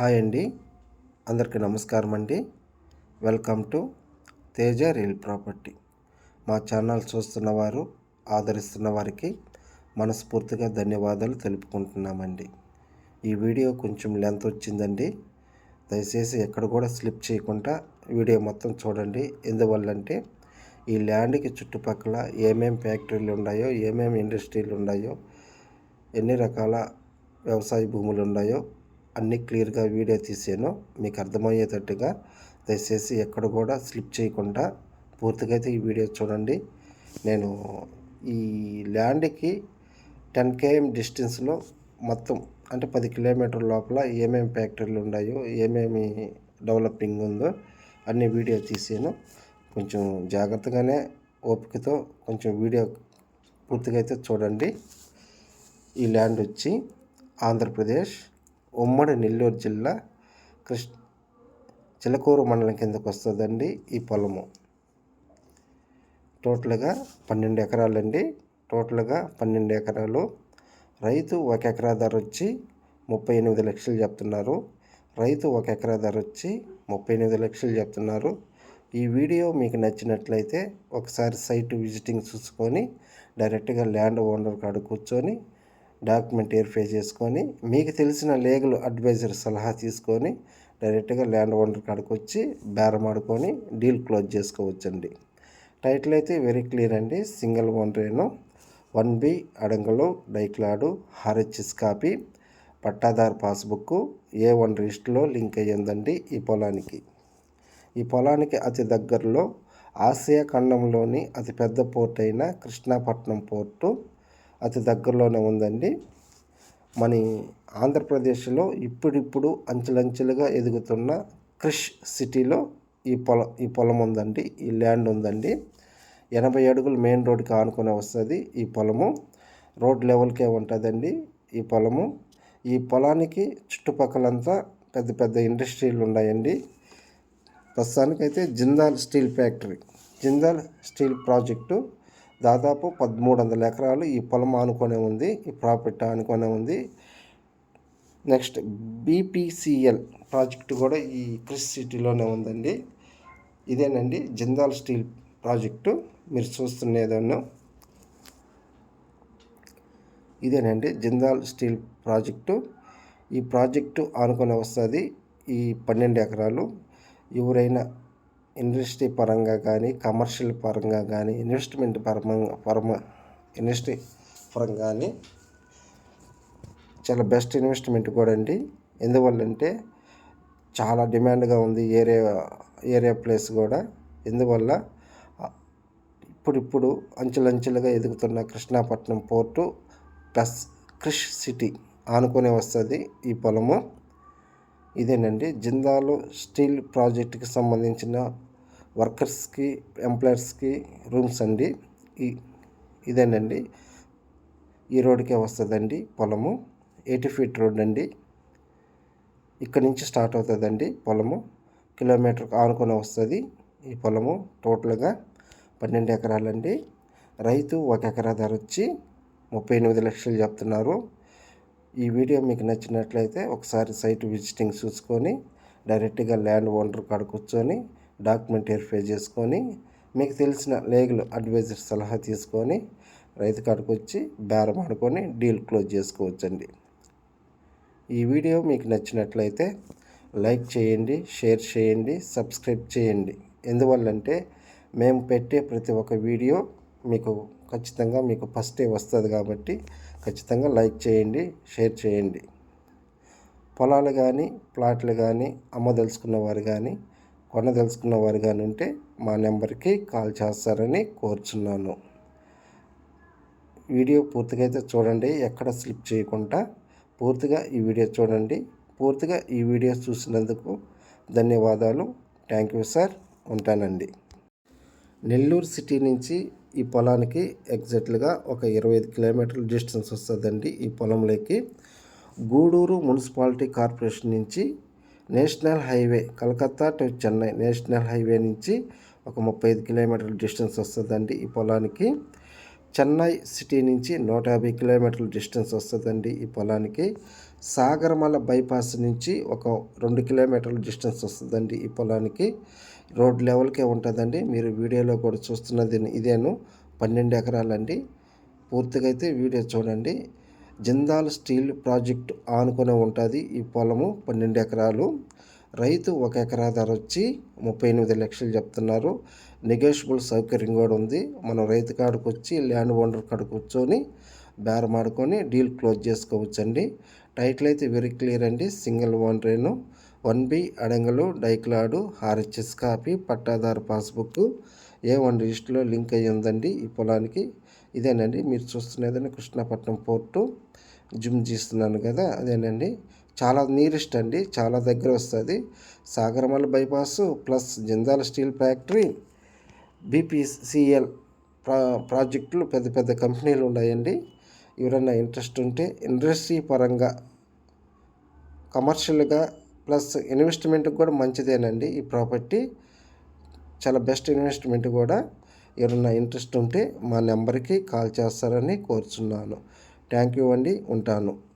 Hi అండి. అందరికీ నమస్కారం అండి. Welcome to Teja real property. మా ఛానల్ చూస్తున్న వారు ఆదరిస్తున్న వారికి మనస్ఫూర్తిగా ధన్యవాదాలు తెలుపుకుంటున్నామండి. ఈ వీడియో కొంచెం లెంత్ వచ్చిందండి. దయచేసి ఎక్కడ కూడా స్లిప్ చేయకుండా వీడియో మొత్తం చూడండి. ఎందువల్లంటే ఈ ల్యాండ్కి చుట్టుపక్కల ఏమేమి ఫ్యాక్టరీలు ఉన్నాయో ఏమేమి ఇండస్ట్రీలు ఉన్నాయో ఎన్ని రకాల వ్యవసాయ భూములు ఉన్నాయో అన్నీ క్లియర్గా వీడియో తీసాను. మీకు అర్థమయ్యేటట్టుగా దయచేసి ఎక్కడ కూడా స్లిప్ చేయకుండా పూర్తిగా అయితే ఈ వీడియో చూడండి. నేను ఈ ల్యాండ్కి టెన్ కేఎం డిస్టెన్స్లో మొత్తం అంటే పది కిలోమీటర్ల లోపల ఏమేమి ఫ్యాక్టరీలు ఉన్నాయో ఏమేమి డెవలపింగ్ ఉందో అన్ని వీడియో తీసాను. కొంచెం జాగ్రత్తగానే ఓపికతో కొంచెం వీడియో పూర్తిగా అయితే చూడండి. ఈ ల్యాండ్ వచ్చి ఆంధ్రప్రదేశ్ ఉమ్మడి నెల్లూరు జిల్లా కృష్ణ చిలకూరు మండలం కిందకు వస్తుందండి ఈ పొలము. టోటల్గా పన్నెండు ఎకరాలండి. టోటల్గా పన్నెండు ఎకరాలు. రైతు ఒక ఎకరా ధర వచ్చి ముప్పై ఎనిమిది లక్షలు చెప్తున్నారు. రైతు ఒక ఎకరా ధర వచ్చి ముప్పై ఎనిమిది లక్షలు చెప్తున్నారు. ఈ వీడియో మీకు నచ్చినట్లయితే ఒకసారి సైట్ విజిటింగ్ చూసుకొని డైరెక్ట్గా ల్యాండ్ ఓనర్ కాడ కూర్చొని డాక్యుమెంట్ వెరిఫై చేసుకొని మీకు తెలిసిన లీగల్ అడ్వైజర్ సలహా తీసుకొని డైరెక్ట్గా ల్యాండ్ ఓనర్ కాడికి వచ్చి బేరం ఆడుకొని డీల్ క్లోజ్ చేసుకోవచ్చండి. టైటిల్ అయితే వెరీ క్లియర్ అండి. సింగిల్ ఓనరేను వన్ బి అడంగలు డైక్లాడు హార్హెచ్ఎస్ కాపీ పట్టాదారు పాస్బుక్ ఏ వన్ రిజిస్టర్లో లింక్ అయ్యిందండి ఈ పొలానికి. ఈ పొలానికి అతి దగ్గరలో ఆసియా ఖండంలోని అతిపెద్ద పోర్ట్ అయిన కృష్ణాపట్నం పోర్టు అతి దగ్గరలోనే ఉందండి. మన ఆంధ్రప్రదేశ్లో ఇప్పుడిప్పుడు అంచెలంచెలుగా ఎదుగుతున్న క్రిష్ సిటీలో ఈ పొలం ఈ పొలం ఉందండి. ఈ ల్యాండ్ ఉందండి. ఎనభై అడుగులు మెయిన్ రోడ్కి ఆనుకొని వస్తుంది ఈ పొలము. రోడ్ లెవెల్కే ఉంటుందండి ఈ పొలము. ఈ పొలానికి చుట్టుపక్కలంతా పెద్ద పెద్ద ఇండస్ట్రీలు ఉన్నాయండి. ప్రస్తుతానికైతే Jindal steel factory Jindal steel project దాదాపు పదమూడు వందల ఎకరాలు ఈ పొలం ఆనుకొనే ఉంది ఈ ప్రాపర్టీ ఆనుకొనే ఉంది. నెక్స్ట్ బీపీసీఎల్ ప్రాజెక్టు కూడా ఈ క్రిస్ సిటీలోనే ఉందండి. ఇదేనండి జిందాల్ స్టీల్ ప్రాజెక్టు. మీరు చూస్తున్నదేమో ఇదేనండి జిందాల్ స్టీల్ ప్రాజెక్టు. ఈ ప్రాజెక్టు ఆనుకొని వస్తుంది ఈ పన్నెండు ఎకరాలు. ఎవరైనా ఇండస్ట్రీ పరంగా కానీ కమర్షియల్ పరంగా కానీ ఇన్వెస్ట్మెంట్ పరంగా పరమ ఇండస్ట్రీ పరంగా కానీ చాలా బెస్ట్ ఇన్వెస్ట్మెంట్ కూడా అండి. ఎందువల్లంటే చాలా డిమాండ్గా ఉంది ఏరియా ఏరియా ప్లేస్ కూడా. ఎందువల్ల ఇప్పుడిప్పుడు అంచెలంచెలుగా ఎదుగుతున్న Krishnapatnam port plus Kris city ఆనుకొని వస్తుంది ఈ పొలము. ఇదేనండి. జిందాలో స్టీల్ ప్రాజెక్టుకి సంబంధించిన వర్కర్స్కి ఎంప్లాయర్స్కి రూమ్స్ అండి. ఈ ఇదేనండి. ఈ రోడ్కే వస్తుందండి పొలము. ఎయిటీ ఫీట్ రోడ్ అండి ఇక్కడ నుంచి స్టార్ట్ అవుతుందండి పొలము. కిలోమీటర్ ఆనుకొని వస్తుంది ఈ పొలము టోటల్గా పన్నెండు ఎకరాలండి. రైతు ఒక ఎకరా ధర వచ్చి ముప్పై ఎనిమిది లక్షలు చెప్తున్నారు. ఈ వీడియో మీకు నచ్చినట్లయితే ఒకసారి సైట్ విజిటింగ్ చూసుకొని డైరెక్ట్గా ల్యాండ్ ఓనర్ కాడ కూర్చొని డాక్యుమెంట్ వెరిఫై చేసుకొని మీకు తెలిసిన లీగల్ అడ్వైజర్ సలహా తీసుకొని రైతు కాడకు వచ్చి బేరం ఆడుకొని డీల్ క్లోజ్ చేసుకోవచ్చండి. ఈ వీడియో మీకు నచ్చినట్లయితే లైక్ చేయండి షేర్ చేయండి సబ్స్క్రైబ్ చేయండి. ఎందువల్లంటే మేము పెట్టే ప్రతి ఒక్క వీడియో మీకు ఖచ్చితంగా మీకు ఫస్టే వస్తుంది కాబట్టి ఖచ్చితంగా లైక్ చేయండి షేర్ చేయండి. పొలాలు కానీ ప్లాట్లు కానీ అమ్మదలుచుకున్న వారు కానీ కొనదలుచుకున్న వారు కానీ ఉంటే మా నెంబర్కి కాల్ చేస్తారని కోరుచున్నాను. వీడియో పూర్తిగా అయితే చూడండి ఎక్కడ స్లిప్ చేయకుండా పూర్తిగా ఈ వీడియో చూడండి. పూర్తిగా ఈ వీడియో చూసినందుకు ధన్యవాదాలు. Thank you sir. ఉంటానండి. నెల్లూరు సిటీ నుంచి ఈ పొలానికి ఎగ్జాక్ట్గా ఒక ఇరవై ఐదు కిలోమీటర్ల డిస్టెన్స్ వస్తుందండి ఈ పొలంలోకి. గూడూరు మున్సిపాలిటీ కార్పొరేషన్ నుంచి national highway Calcutta to Chennai national highway నుంచి ఒక ముప్పై ఐదు కిలోమీటర్ల డిస్టెన్స్ వస్తుందండి ఈ పొలానికి. చెన్నై సిటీ నుంచి నూట యాభై కిలోమీటర్ల డిస్టెన్స్ వస్తుందండి ఈ పొలానికి. సాగరమల బైపాస్ నుంచి ఒక రెండు కిలోమీటర్ల డిస్టెన్స్ వస్తుందండి ఈ పొలానికి. రోడ్ లెవెల్కే ఉంటుందండి. మీరు వీడియోలో కూడా చూస్తున్నది ఇదేను. పన్నెండు ఎకరాలండి. పూర్తిగా అయితే వీడియో చూడండి. జిందాల్ స్టీల్ ప్రాజెక్ట్ ఆనుకునే ఉంటుంది ఈ పొలము పన్నెండు ఎకరాలు. రైతు ఒక ఎకరా ధర వచ్చి ముప్పై ఎనిమిది లక్షలు చెప్తున్నారు. నెగోషియబుల్ సౌకర్యం కూడా ఉంది. మనం రైతు కాడికి వచ్చి ల్యాండ్ ఓనర్ కాడ కూర్చొని బేరం ఆడుకొని డీల్ క్లోజ్ చేసుకోవచ్చండి. టైటిల్ అయితే వెరీ క్లియర్ అండి. Single one Renu one B అడంగలు డైక్లాడు ఆర్హెచ్ఎస్ కాపీ పట్టాదారు పాస్బుక్ ఏ వన్ రిజిస్టర్లో లింక్ అయ్యి ఉందండి ఈ పొలానికి. ఇదేనండి. మీరు చూస్తున్నదండి కృష్ణపట్నం పోర్టు. జుమ్ చేస్తున్నాను కదా అదేనండి. చాలా నీరెస్ట్ అండి. చాలా దగ్గర వస్తుంది. Sagarmala bypass plus Jindal steel factory BPCL ప్రా ప్రాజెక్టులు పెద్ద పెద్ద కంపెనీలు ఉన్నాయండి. ఎవరైనా ఇంట్రెస్ట్ ఉంటే ఇండస్ట్రీ పరంగా కమర్షియల్గా ప్లస్ ఇన్వెస్ట్మెంట్కి కూడా మంచిదేనండి. ఈ ప్రాపర్టీ చాలా బెస్ట్ ఇన్వెస్ట్మెంట్ కూడా. ఎవరైనా ఇంట్రెస్ట్ ఉంటే మా నెంబర్కి కాల్ చేస్తారని కోరుచున్నాను. థ్యాంక్ యూ అండి. ఉంటాను.